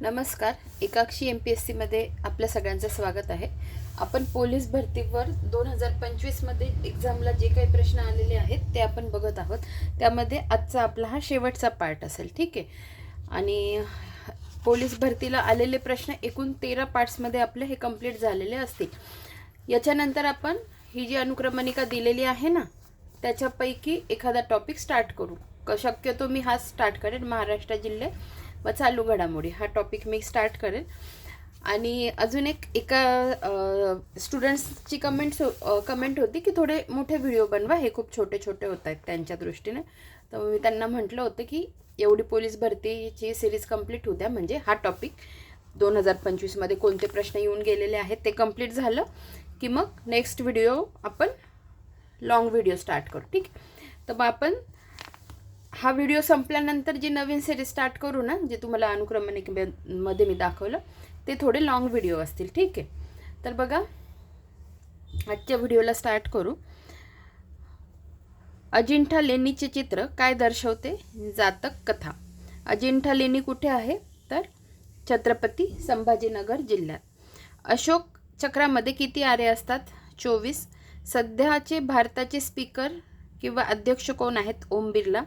नमस्कार एकाक्षी M P S सीमध्ये आपल्या सगळ्यांचं स्वागत आहे. आपण पोलीस भरतीवर दोन हजार पंचवीसमध्ये एक्झामला जे काही प्रश्न आलेले आहेत ते आपण बघत आहोत. त्यामध्ये आजचा आपला हा शेवटचा पार्ट असेल ठीक आहे? आणि पोलीस भरतीला आलेले प्रश्न एकूण तेरा पार्ट्समध्ये आपले हे कंप्लीट झालेले असतील. याच्यानंतर आपण ही जी अनुक्रमणिका दिलेली आहे ना त्याच्यापैकी एखादा टॉपिक स्टार्ट करू. क शक्यतो मी हा स्टार्ट करेन महाराष्ट्र जिल्हे. व चालू घडामोडी. हा टॉपिक मी स्टार्ट करेन. आणि अजून एक एका स्टुडंट्सची कमेंट्स कमेंट होती की थोडे मोठे व्हिडिओ बनवा. हे खूप छोटे छोटे होत आहेत त्यांच्या दृष्टीने. तर मी त्यांना म्हटलं होतं की एवढी पोलीस भरतीची सिरीज कंप्लीट होत्या म्हणजे हा टॉपिक दोन हजार पंचवीसमध्ये कोणते प्रश्न येऊन गेलेले आहेत ते कंप्लीट झालं की मग नेक्स्ट व्हिडिओ आपण लाँग व्हिडिओ स्टार्ट करू. ठीक? तर मग आपण हा व्हिडिओ संपल्यानंतर जी नवीन सिरीज स्टार्ट करू ना जे तुम्हाला अनुक्रमणिकेमध्ये मी दाखवलं ते थोडे लॉंग व्हिडिओ असतील ठीक आहे? तर बघा आजच्या व्हिडिओला स्टार्ट करू. अजिंठा लेणीचे चित्र काय दर्शवते? जातक कथा. अजिंठा लेणी कुठे आहे? तर छत्रपती संभाजीनगर जिल्ह्यात. अशोक चक्रामध्ये किती आरे असतात? चोवीस. सध्याचे भारताचे स्पीकर किंवा अध्यक्ष कोण आहेत ओम बिर्ला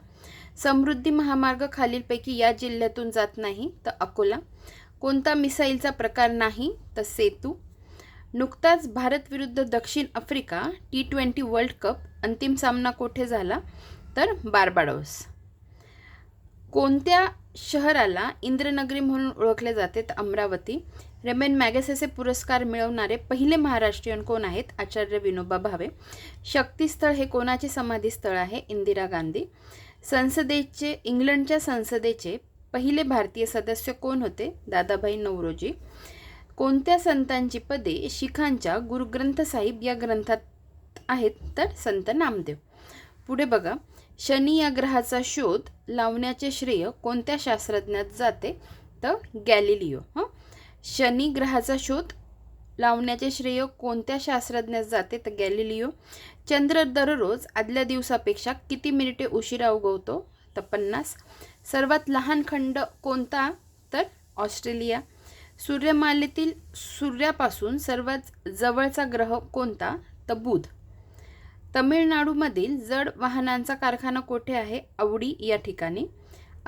समृद्धी महामार्ग खालीलपैकी या जिल्ह्यातून जात नाही तर अकोला. कोणता मिसाईलचा प्रकार नाही तर सेतू. नुकताच भारत विरुद्ध दक्षिण Africa T twenty World Cup अंतिम सामना कोठे झाला तर बार्बाडोस. कोणत्या शहराला इंद्रनगरी म्हणून ओळखले जाते तर अमरावती. रेमेन मॅगसेसे पुरस्कार मिळवणारे पहिले महाराष्ट्रीयन कोण आहेत? आचार्य विनोबा भावे. शक्तीस्थळ हे कोणाचे समाधीस्थळ आहे? इंदिरा गांधी. संसदेचे इंग्लंडच्या संसदेचे पहिले भारतीय सदस्य कोण होते? दादाभाई नवरोजी. कोणत्या संतांची पदे शिखांच्या गुरुग्रंथ साहिब या ग्रंथात आहेत? तर संत नामदेव. पुढे बघा. शनी या ग्रहाचा शोध लावण्याचे श्रेय कोणत्या शास्त्रज्ञात जाते? तर गॅलिलिओ हां? शनी ग्रहाचा शोध लावण्याचे श्रेय कोणत्या शास्त्रज्ञास जाते तर गॅलिलिओ? चंद्र दररोज आदल्या दिवसापेक्षा किती मिनिटे उशिरा उगवतो? तर पन्नास. सर्वात लहान खंड कोणता? तर ऑस्ट्रेलिया. सूर्यमालेतील सूर्यापासून सर्वात जवळचा ग्रह कोणता? तर बुध. तमिळनाडूमधील जड वाहनांचा कारखाना कोठे आहे? आवडी या ठिकाणी.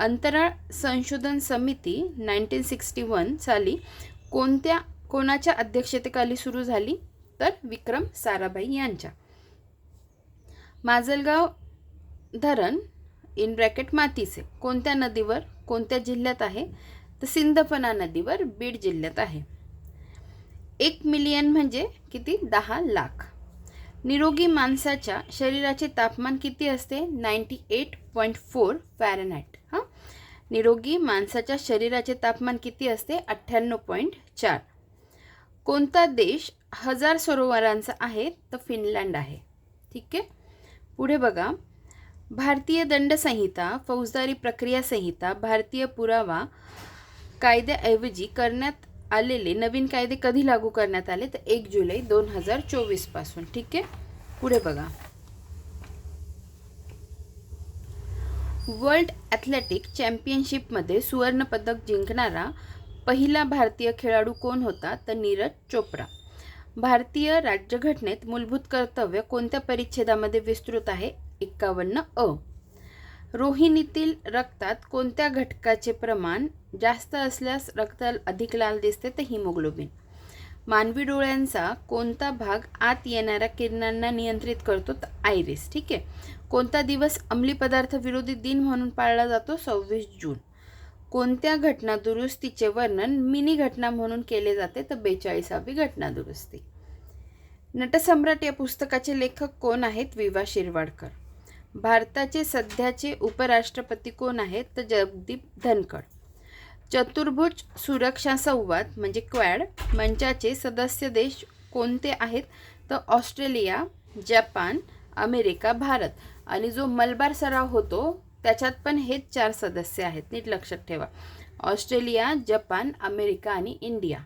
अंतराळ संशोधन समिती नाईन्टीन सिक्स्टी वन साली कोणत्या कोणाच्या अध्यक्षतेखाली सुरू झाली? तर विक्रम साराभाई यांच्या. माजलगाव धरण इन ब्रॅकेट मातीचे. कोणत्या नदीवर कोणत्या जिल्ह्यात आहे? तर सिंधपना नदीवर बीड जिल्ह्यात आहे. एक मिलियन म्हणजे किती? दहा लाख. निरोगी माणसाच्या शरीराचे तापमान किती असते? Ninety eight point four Fahrenheit हां? निरोगी माणसाच्या शरीराचे तापमान किती असते? अठ्ठ्याण्णव पॉईंट चार. कोणता देश हजार सरोवरांचा आहे? तर फिनलँड आहे. ठीक आहे? पुढे बघा. भारतीय दंडसंहिता फौजदारी प्रक्रिया संहिता भारतीय पुरावा कायद्याऐवजी करण्यात आलेले नवीन कायदे कधी लागू करण्यात आले? तर एक जुलै दोन हजार चोवीसपासून ठीक आहे? पुढे बघा. वर्ल्ड ॲथलेटिक चॅम्पियनशिपमध्ये सुवर्णपदक जिंकणारा पहिला भारतीय खेळाडू कोण होता तर नीरज चोप्रा. भारतीय राज्यघटनेत मूलभूत कर्तव्य कोणत्या परिच्छेदामध्ये विस्तृत आहे? एक्कावन्न अ. रोहिणीतील रक्तात कोणत्या घटकाचे प्रमाण जास्त असल्यास रक्त अधिक लाल दिसते? तर हिमोग्लोबिन. मानवी डोळ्यांचा कोणता भाग आत येणाऱ्या किरणांना नियंत्रित करतो? तर आयरिस ठीक आहे? कोणता दिवस अंमली पदार्थ विरोधी दिन म्हणून पाळला जातो? सव्वीस जून. कोणत्या घटना दुरुस्तीचे वर्णन मिनी घटना म्हणून केले जाते? तर बेचाळीसावी घटना दुरुस्ती. नटसम्राट या पुस्तकाचे लेखक कोण आहेत? विवा शिरवाडकर. भारताचे सध्याचे उपराष्ट्रपती कोण आहेत? तर जगदीप धनखड. चतुर्भुज सुरक्षा संवाद म्हणजे क्वॅड मंचाचे सदस्य देश कोणते आहेत? तर ऑस्ट्रेलिया जपान अमेरिका भारत. आणि जो मलबार सराव होतो त्याच्यात पण हेच चार सदस्य आहेत नीट लक्षात ठेवा. ऑस्ट्रेलिया जपान अमेरिका आणि इंडिया.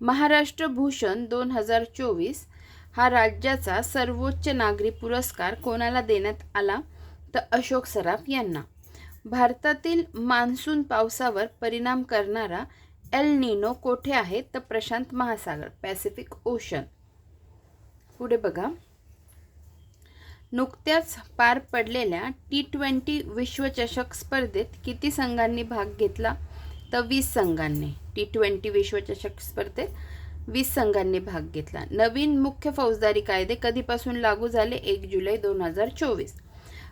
महाराष्ट्र भूषण दोन हजार चोवीस हा राज्याचा सर्वोच्च नागरी पुरस्कार कोणाला देण्यात आला? तर अशोक सराफ यांना. भारतातील मान्सून पावसावर परिणाम करणारा एल निनो कोठे आहे? तर प्रशांत महासागर पॅसिफिक ओशन. पुढे बघा. नुकत्याच पार पडलेल्या टी ट्वेंटी विश्वचषक स्पर्धेत किती संघांनी भाग घेतला? तर वीस संघांनी. टी ट्वेंटी विश्वचषक स्पर्धेत वीस संघांनी भाग घेतला. नवीन मुख्य फौजदारी कायदे कधीपासून लागू झाले? एक जुलै दोन हजार चोवीस.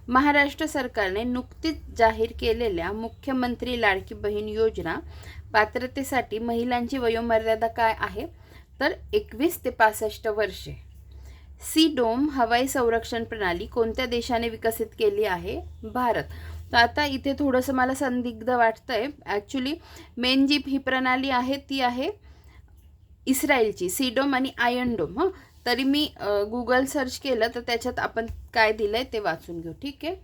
महाराष्ट्र सरकारने नुकतीच जाहीर केलेल्या मुख्यमंत्री लाडकी बहीण योजना पात्रतेसाठी महिलांची वयोमर्यादा काय आहे? तर एकवीस ते पासष्ट वर्षे. सी डोम हवाई संरक्षण प्रणाली कोणत्या देशाने विकसित केली आहे? भारत. तर आता इथे थोडंसं मला संदिग्ध वाटतंय. ॲक्च्युली मेन जी ही प्रणाली आहे ती आहे इस्रायलची सीडोम आणि आयनडोम हां. तरी मी गुगल सर्च केलं तर त्याच्यात आपण काय दिलं आहे ते वाचून घेऊ ठीक आहे?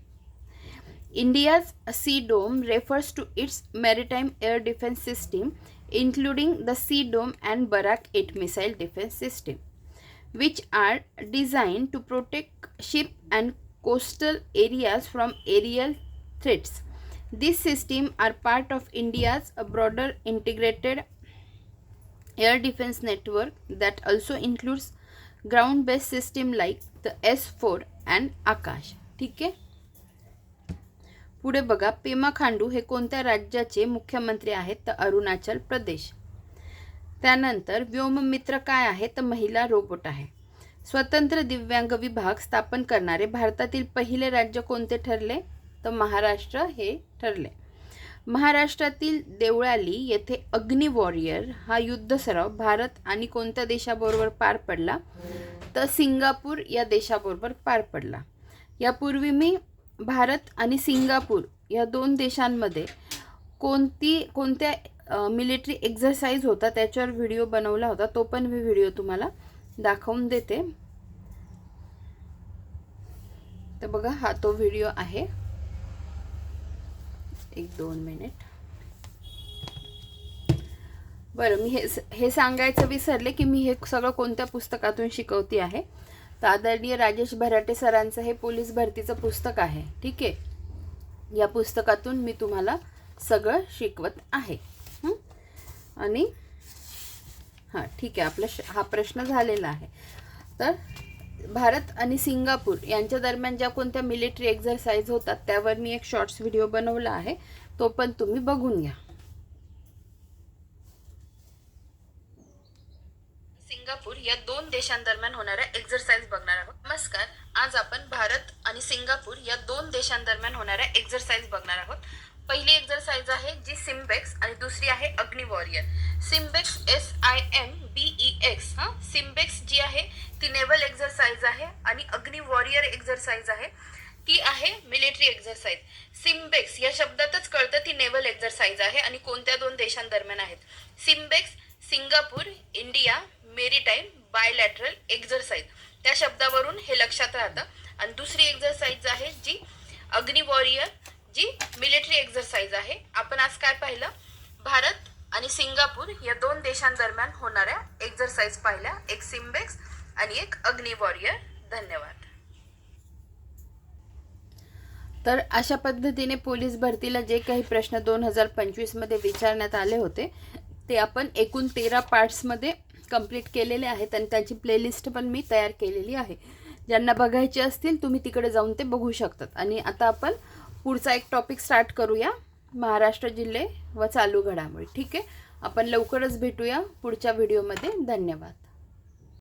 India's sea dome refers to its maritime air defence system including the sea dome and Barak it missile defence system which are design to protect ship and coastal areas from aerial threats this system are part of India's a broader integrated air defence network that also includes ground base system like the S four and Akash ठीक आहे? पुढे बघा पेमा खांडू हे कोणत्या राज्याचे मुख्यमंत्री आहेत? तर अरुणाचल प्रदेश. त्यानंतर व्योममित्र काय आहे? तर महिला रोबोट आहे. स्वतंत्र दिव्यांग विभाग स्थापन करणारे भारतातील पहिले राज्य कोणते ठरले? तर महाराष्ट्र हे ठरले. महाराष्ट्रातील देवळाली येथे अग्नि वॉरियर हा युद्ध सराव भारत आणि कोणत्या देशाबरोबर पार पडला? तर सिंगापूर या देशाबरोबर पार पडला. यापूर्वी मी भारत आणि सिंगापूर या दोन देशांमध्ये कोणती कोणत्या मिलिटरी एक्झरसाईज होता त्याच्यावर व्हिडिओ बनवला होता तो पण मी व्हिडिओ तुम्हाला दाखवून देते. तर बघा हा तो व्हिडिओ आहे. एक दोन मिनिट. बरं मी हे हे सांगायचं विसरले की मी हे सगळं कोणत्या पुस्तकातून शिकवते आहे? तर आदरणीय राजेश भराटे सरांचं हे पोलीस भरतीचं पुस्तक आहे ठीक आहे? या पुस्तकातून मी तुम्हाला सगळं शिकवत आहे. आणि हां ठीक आहे आपला हा प्रश्न झालेला आहे. तर भारत आणि सिंगापूर यांच्या दरम्यान ज्या कोणत्या मिलिटरी एक्झरसाइज होतात त्यावर मी एक शॉर्ट्स व्हिडिओ बनवला आहे. तो पण तुम्ही बघून घ्या. सिंगापूर या दोन देशांदरम्यान होणाऱ्या एक्झरसाइज बघणार आहोत. नमस्कार. आज आपण भारत आणि सिंगापूर या दोन देशांदरम्यान होणाऱ्या एक्झरसाईज बघणार आहोत. पहिली एक्झरसाइज आहे जी सिम्बेक्स आणि दुसरी आहे Agni warrior SIMBEX S I M B E X हा? सिम्बेक्स जी आहे ती नेव्हल एक्झरसाइज आहे आणि अग्नि वॉरियर एक्झरसाइज आहे. ती आहे मिलिटरी एक्झरसाइज सिम्बेक्स या शब्दातच कळतं ती नेव्हल एक्झरसाइज आहे आणि कोणत्या दोन देशांदरम्यान आहेत. SIMBEX Singapore India maritime bilateral exercise त्या शब्दावरून हे लक्षात राहतं. आणि दुसरी एक्झरसाइज आहे जी अग्नि वॉरियर जी मिलिटरी एक्झरसाइज आहे. आपण आज काय पाहिलं? भारत आणि सिंगापूर या दोन देशांदरम्यान होणाऱ्या एक्झरसाइज पाहिल्या. एक सिम्बेक्स आणि एक अग्नी वॉरियर धन्यवाद. तर अशा पद्धतीने पोलीस भरतीला जे काही प्रश्न दोन हजार पंचवीसमध्ये विचारण्यात आले होते ते आपण एकूण तेरा पार्ट्समध्ये कंप्लीट केलेले आहेत आणि त्याची प्लेलिस्ट पण मी तयार केलेली आहे. ज्यांना बघायचे असतील तुम्ही तिकडे जाऊन ते बघू शकतात. आणि आता आपण पुढचा एक टॉपिक स्टार्ट करूया. महाराष्ट्र जिल्हे व चालू घडामोडी. ठीक आहे? आपण लवकरच भेटूया पुढच्या व्हिडिओमध्ये धन्यवाद.